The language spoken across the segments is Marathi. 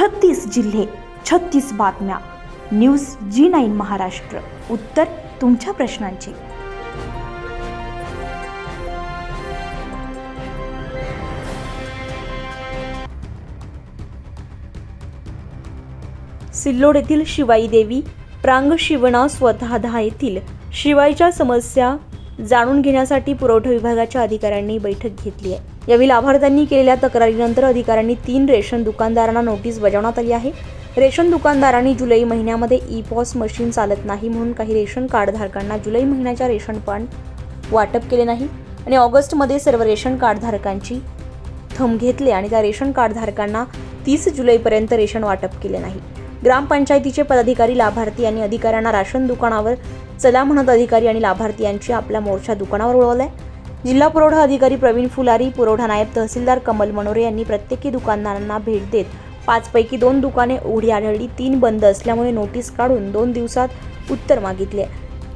छत्तीस जिल्हे छत्तीस बातम्या. News G nine Maharashtra. उत्तर तुमच्या प्रश्नांची. सिल्लोड येथील शिवाई देवी प्रांग शिवणा स्वतःधा येथील शिवाईच्या समस्या जाणून घेण्यासाठी पुरवठा विभागाच्या अधिकाऱ्यांनी बैठक घेतली आहे. यावेळी लाभार्थ्यांनी केलेल्या तक्रारीनंतर अधिकाऱ्यांनी तीन रेशन दुकानदारांना नोटीस बजावण्यात आली आहे. रेशन दुकानदारांनी जुलै महिन्यामध्ये ई पॉस मशीन चालत नाही म्हणून काही रेशन कार्डधारकांना जुलै महिन्याच्या रेशन पण वाटप केले नाही आणि ऑगस्टमध्ये सर्व रेशन कार्डधारकांची थंब घेतले आणि त्या रेशन कार्डधारकांना तीस जुलैपर्यंत रेशन वाटप केले नाही. ग्रामपंचायतीचे पदाधिकारी लाभार्थी यांनी अधिकाऱ्यांना राशन दुकानावर चला म्हणत अधिकारी आणि लाभार्थी यांची आपला मोर्चा दुकानावर आहे जिल्हा पुरवठा अधिकारी प्रवीण फुलारी पुरवठा नायब तहसीलदार कमल मनोरे यांनी प्रत्येकी दुकानदारांना भेट देत पाचपैकी दोन दुकाने उघडी आढळली. तीन बंद असल्यामुळे नोटीस काढून दोन दिवसात उत्तर मागितले.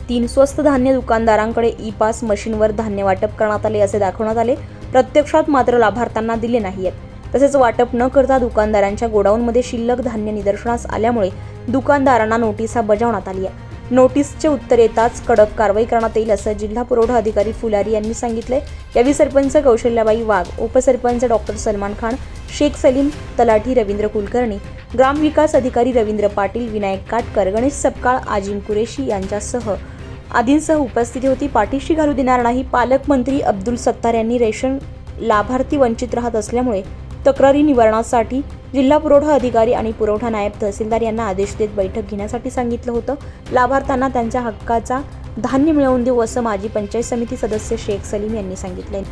तीन स्वस्त धान्य दुकानदारांकडे ई पास मशीनवर धान्य वाटप करण्यात आले असे दाखवण्यात आले. प्रत्यक्षात मात्र लाभार्थ्यांना दिले नाहीत तसेच वाटप न करता दुकानदारांच्या गोडाऊनमध्ये शिल्लक धान्य निदर्शनास आल्यामुळे दुकानदारांना नोटिसा बजावण्यात आली आहे. नोटीसचे उत्तर येताच कडक कारवाई करण्यात येईल असं जिल्हा पुरवठा अधिकारी फुलारी यांनी सांगितले यावेळी सरपंच कौशल्याबाई वाघ उपसरपंच डॉक्टर सलमान खान शेख सलीम तलाठी रवींद्र कुलकर्णी ग्रामविकास अधिकारी रवींद्र पाटील विनायक काटकर गणेश सपकाळ आजिम कुरेशी यांच्यासह आदींसह उपस्थिती होती. पाठीशी घालू देणार नाही पालकमंत्री अब्दुल सत्तार यांनी रेशन लाभार्थी वंचित राहत असल्यामुळे तक्रारी निवारणासाठी जिल्हा पुरवठा अधिकारी आणि पुरवठा नायब तहसीलदार यांना आदेश देत बैठक घेण्यासाठी सांगितलं होतं. लाभार्थ्यांना त्यांच्या हक्काचा धान्य मिळवून देऊ असं माजी पंचायत समिती सदस्य शेख सलीम यांनी सांगितले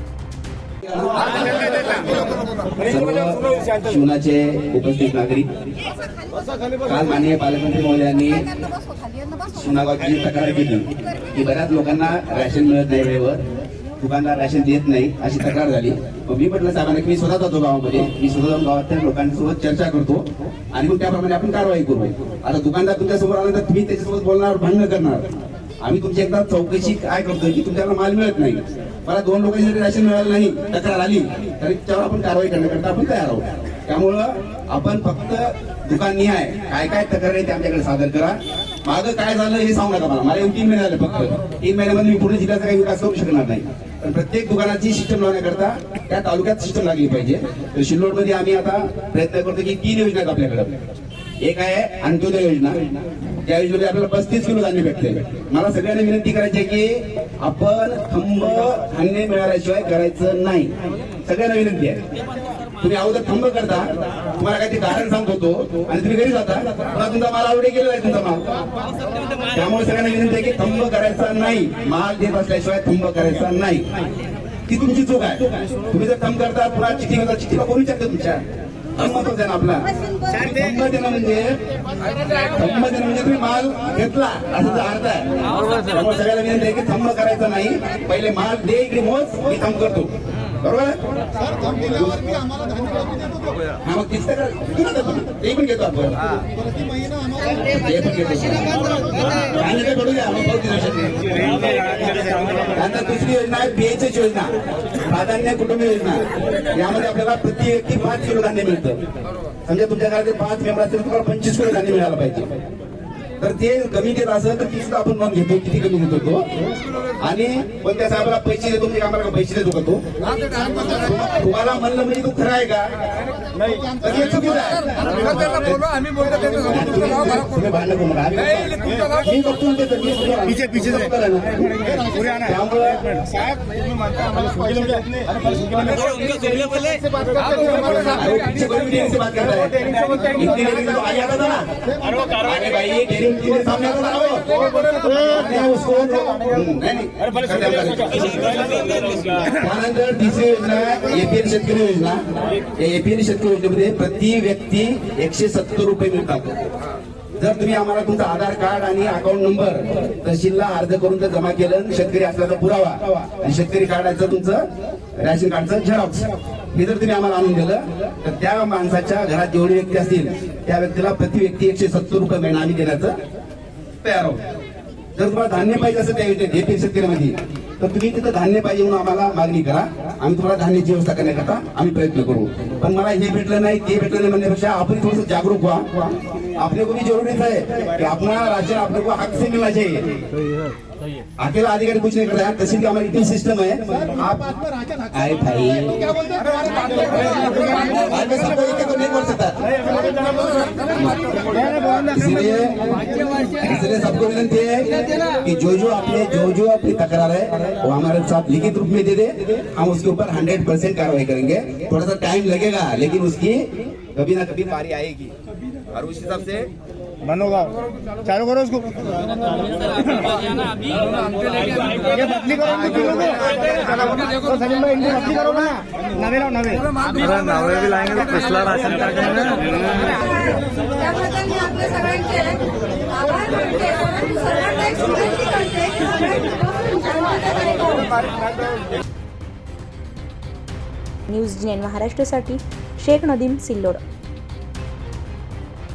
सर्व शिवनाचे उपस्थित नागरिक काल माननीय पालकमंत्री महोदयांनी शिवनागावची तक्रार केली की बऱ्याच लोकांना रॅशन मिळत नाही वेळेवर. दुकानदार राशन देत नाही अशी तक्रार झाली. मग मी म्हटलं साहेबांना की मी स्वतः जातो गावामध्ये. मी स्वतः जाऊन गावातल्या लोकांसोबत चर्चा करतो आणि मग त्याप्रमाणे आपण कारवाई करू. आता दुकानदार तुमच्यासमोर आला तर तुम्ही त्याच्यासोबत बोलणार भांडण करणार. आम्ही तुमची एकदा चौकशी काय करतोय की तुमच्याला माल मिळत नाही. मला दोन लोकांनी जरी राशन मिळालं नाही तक्रार आली तरी त्यावर आपण कारवाई करण्याकरता आपण तयार आहोत. त्यामुळं आपण फक्त दुकान निहाय काय काय तक्रार आहे ते आमच्याकडे सादर करा. माझं काय झालं हे सांगू नका मला. मला येऊन तीन महिने झाले फक्त. तीन महिन्यामध्ये मी पूर्ण जिल्ह्याचा काही विकास करू शकणार नाही. पण प्रत्येक दुकानाची सिस्टम लावण्याकरता त्या तालुक्यात सिस्टम लागली पाहिजे. तर शिल्लोडमध्ये आम्ही आता प्रयत्न करतो की तीन योजना आहेत आपल्याकडे. एक आहे अंत्योदय योजना. या योजनेमध्ये आपल्याला पस्तीस किलो धान्य भेटते मला सगळ्यांना विनंती करायची आहे की आपण थंब धान्य मिळाल्याशिवाय करायचं नाही. सगळ्यांना विनंती आहे. तुम्ही अगोदर थंब करता. तुम्हाला काही कारण सांगतो तो. आणि तुम्ही घरी जाता पुन्हा तुमचा माल आवडे गेलेला आहे तुमचा माल. त्यामुळे सगळ्यांना विनंती आहे की थंब करायचा नाही. माल देत असल्याशिवाय थंब करायचा नाही. ती तुमची चूक आहे. तुम्ही जर थंब करता पुन्हा चिठ्ठी करता चिठ्ठीला कोणी विचारते तुमच्या थंब महत्त्वाचा आहे ना आपला. देणं म्हणजे देणं म्हणजे तुम्ही माल घेतला असं अर्थ आहे. सगळ्याला विनंती आहे की थंब करायचा नाही. पहिले माल दे इकडे मोज मी थंब करतो. बरोबर आहे? हा मग. ते पण घेतो आपण. ते पण घेतो आणि ते करू द्या मग पावती देऊ शकते. आता दुसरी योजना आहे पीएचएच योजना. प्राधान्य कुटुंब योजना. यामध्ये आपल्याला प्रति व्यक्ती पाच किलो धान्य मिळतं. समजा तुमच्या घरातील पाच मेंबर असेल तुम्हाला पंचवीस किलो धान्य मिळालं पाहिजे. तर ते कमी देत असेल तर ती सुद्धा आपण नोंद घेतो किती कमी देतो तो? आणि पण त्या साहेबाला पैसे देतो म्हणजे आम्हाला पैसे देतो का तो? तुम्हाला म्हणलं म्हणजे तू खरं आहे का? नाही. हे. त्यामुळं साहब सामने आता था ना वो उसको नहीं नहीं करते हम करते. त्यानंतर तिसरी योजना एपीएल शेतकरी योजना या एपीएल शेतकरी योजनेमध्ये प्रति व्यक्ती एकशे सत्तर रुपये मिळतात जर तुम्ही आम्हाला तुमचं आधार कार्ड आणि अकाउंट नंबर तहसीलला अर्ज करून जर जमा केलं शेतकरी असल्याचा पुरावा आणि शेतकरी कार्डाचं तुमचं रॅशन कार्डचं झेरॉक्स हे जर तिने आम्हाला आणून दिलं तर त्या माणसाच्या घरात जेवढी व्यक्ती असतील त्या व्यक्तीला प्रति व्यक्ती एकशे सत्तर रुपये महिना आम्ही देण्याचं तयार आहोत. जर तुम्हाला धान्य पाहिजे असं त्या योजनेत एपीएल शेतकऱ्यामध्ये तर तुम्ही तिथं धान्य पाहिजे म्हणून आम्हाला मागणी करा. आम्ही तुम्हाला धान्याची व्यवस्था करण्याकरता आम्ही प्रयत्न करू. पण मला हे भेटलं नाही ते भेटलं नाही म्हणण्यापेक्षा आपण थोडस जागरूक व्हा. अपने कोणी जरुरीच आहे की कि अपना राशन अपने को हक से अकेला अधिकारी कुछ नहीं करता है तहसील की हमारी सिस्टम है आप आए भाई सबको एक एक को नहीं बोल सकता इसलिए इसलिए सबको विनंती है कि जो जो अपने जो जो अपनी तकरार है वो हमारे साथ लिखित रूप में दे दे हम उसके ऊपर हंड्रेड परसेंट कार्रवाई करेंगे थोड़ा सा टाइम लगेगा लेकिन उसकी कभी ना कभी बारी आएगी और उस हिसाब से होगा। चालू करो उसको। ये बदली करो तो सलीम भाई इनकी बदली करो ना। नवे लाओ नवे। अरे नवे भी लाएंगे तो पिछला राशन कार्ड सगळ्यांनी शांततेने न्यूज जी महाराष्ट्रासाठी शेख नदीम सिल्लोड.